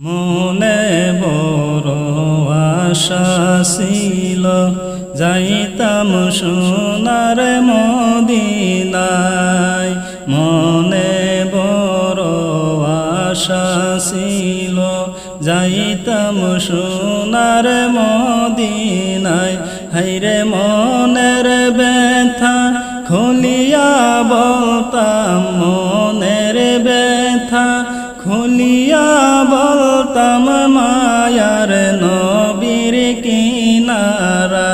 মনে বড় আশা ছিল। যাইতাম সোনার মদিনায়। মনে বড় আশা ছিল। যাইতাম সোনার মদিনায়। হাইরে মনের ব্যথা খুলিয়া বলতাম মনের বলতাম মায়ার নবীর কিনারায়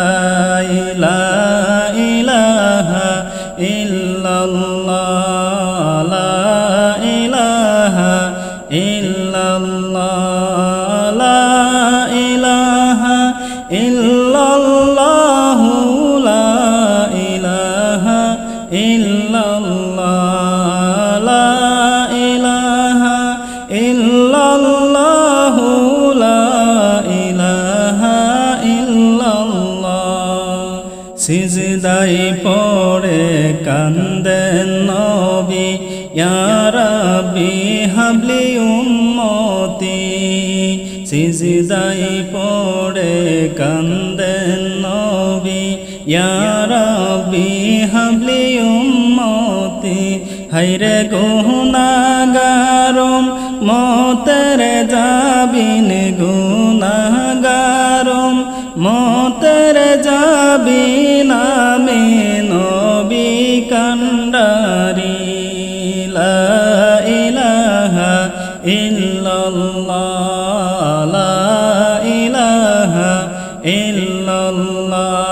লা ইলাহা ইল্লাল্লাহ সিজদাই পড়ে কান্দেন নবী, ইয়া রাব্বি হাবলি উম্মতি। সিজদাই পড়ে কান্দেন নবী, ইয়া রাব্বি হাবলি উম্মতি। হাইরে গুনাগারম মতের যাবিন গুনাগারম মতের যাবিন আমি নবী কান্ডারি ইলাহা ইল্লাল্লাহ ইলাহা ইল্লাল্লাহ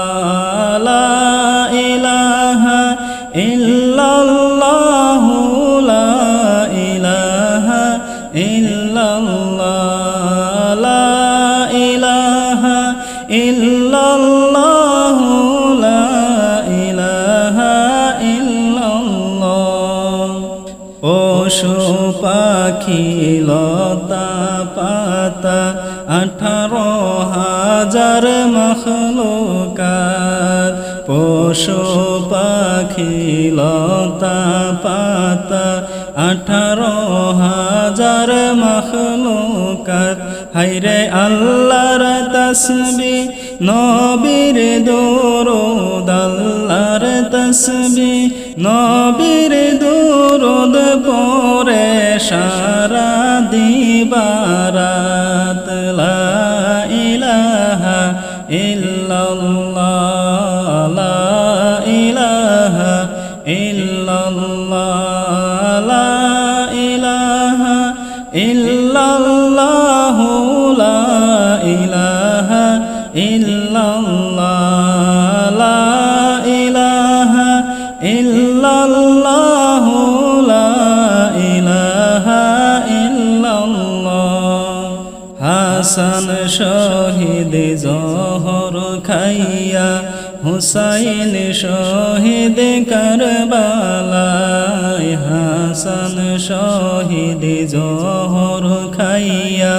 ইলাহা ইল্লাল্লাহ লা ইলাহা ইল্লাল্লাহ ইলাহা ইল্লাল্লাহ। পাখি লতা পাতা আঠারো হাজার মখলুকাত। পশু পাখি লতা পাতা আঠারো হাজার মখলুকাত। হাইরে আল্লাহর তসবি, নবীর দরুদ, আল্লাহর তসবি নবীর দুরুদ পরে সারা দিবারাত লা ইলাহা ইল্লাল্লাহ। হাসান শহীদ জহর খাইয়া, হুসাইন শহীদ কারবালায়, হাসান শহীদ জহর খাইয়া,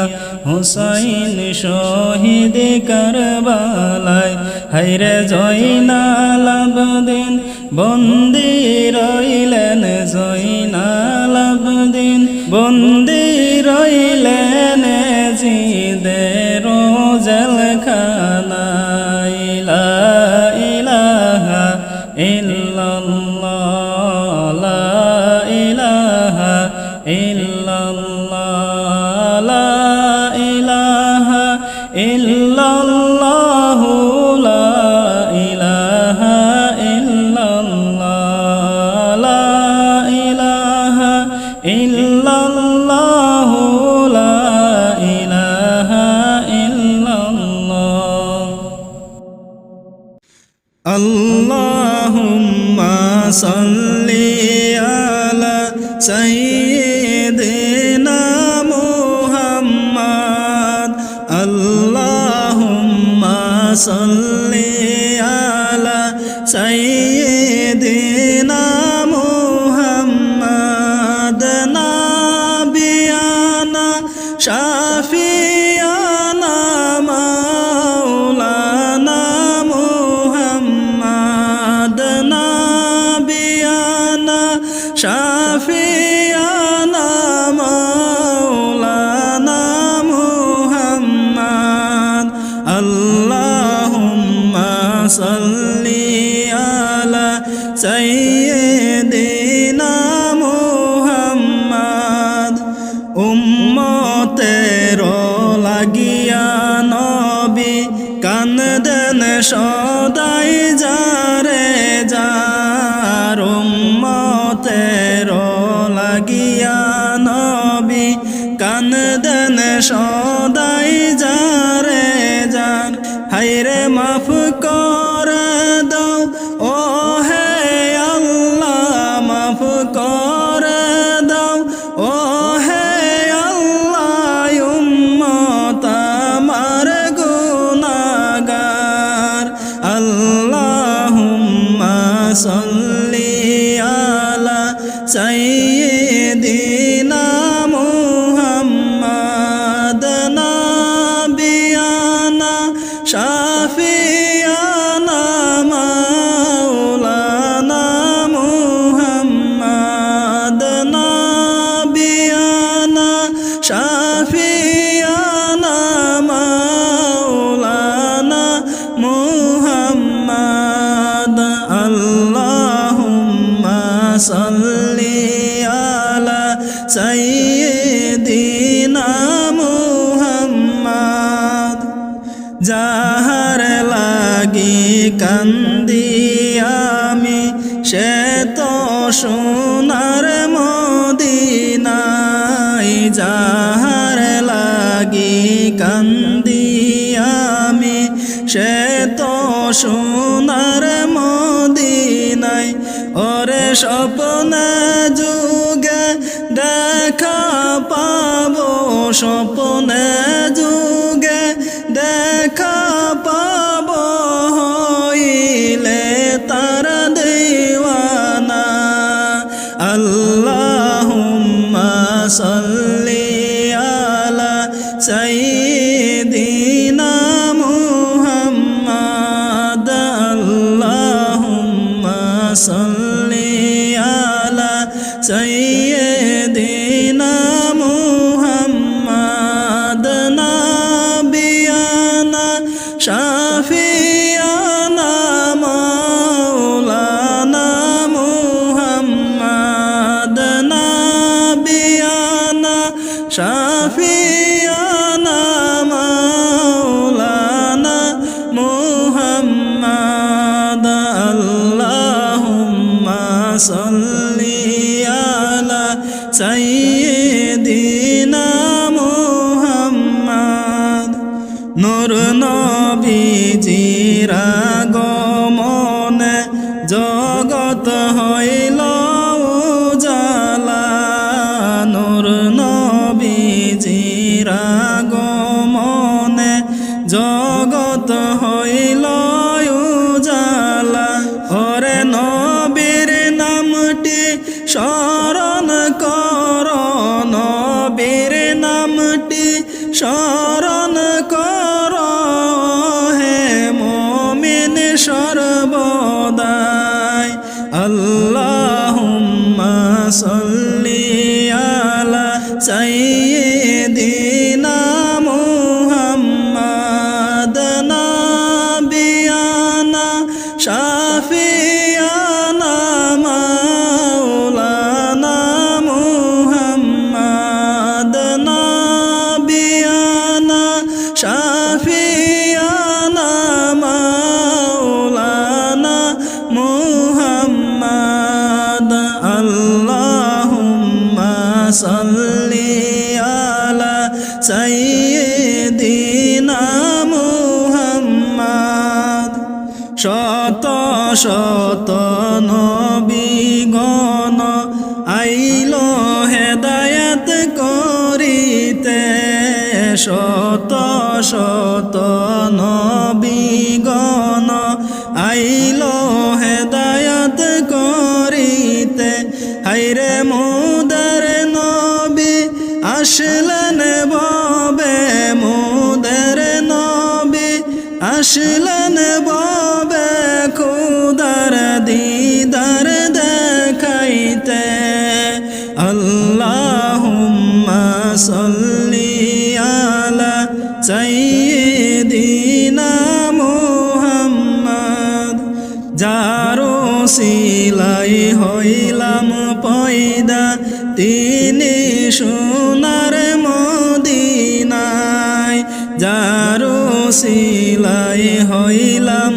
হুসাইন শহীদ কারবালায় হাইরে জয়নাল আবদিন বন্দি রইলেন জয়নাল আবদিন বন্দি রইলেন اللهم صل صلي على سيدنا محمد উম্মতের লাগিয়া নবী কান্দন সদাই যারে যার উম্মতের লাগিয়া নবী কান্দন সদাই যারে যার হাইরে মাফ করে আলা লাগি কান্দি আমি, সে তো সোনার মদিনাই যাহার লাগি কান্দি আমি, সে তো সোনার মদিনাই ওরে স্বপ্নে যুগে দেখা পাবো, স্বপ্নে নূর নবীজির আগমনে জগত হইল উজালা। নূর নবীজির আগমনে জগত হইল উজালা। ওরে নবীর নামটি স্মরণ কর। নবীর নামটি স্মরণ وصلى শত নবীগণ আইল হেদায়াত করিতে। শত শত নবীগণ আইল হেদায়াত করিতে। হাইরে মোদের নবী আসলেন ববে, মোদের নবী আসলেন ববে। صلي على سيدنا محمد جارو সিলাই হইলাম পয়দা তিনি সোনার মদিনায়। যারো সিলাই হইলাম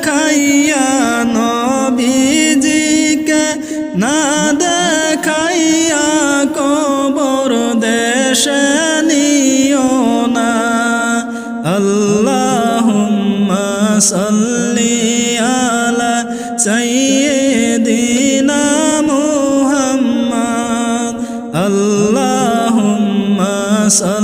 দেখাইয়া নবীজিকে না দেখাইয়া কবর দেশে নিও না। আল্লাহুম্মা সাল্লি আলা সাইয়্যিদিনা মুহাম্মদ। আল্লাহুম্মা সাল্লি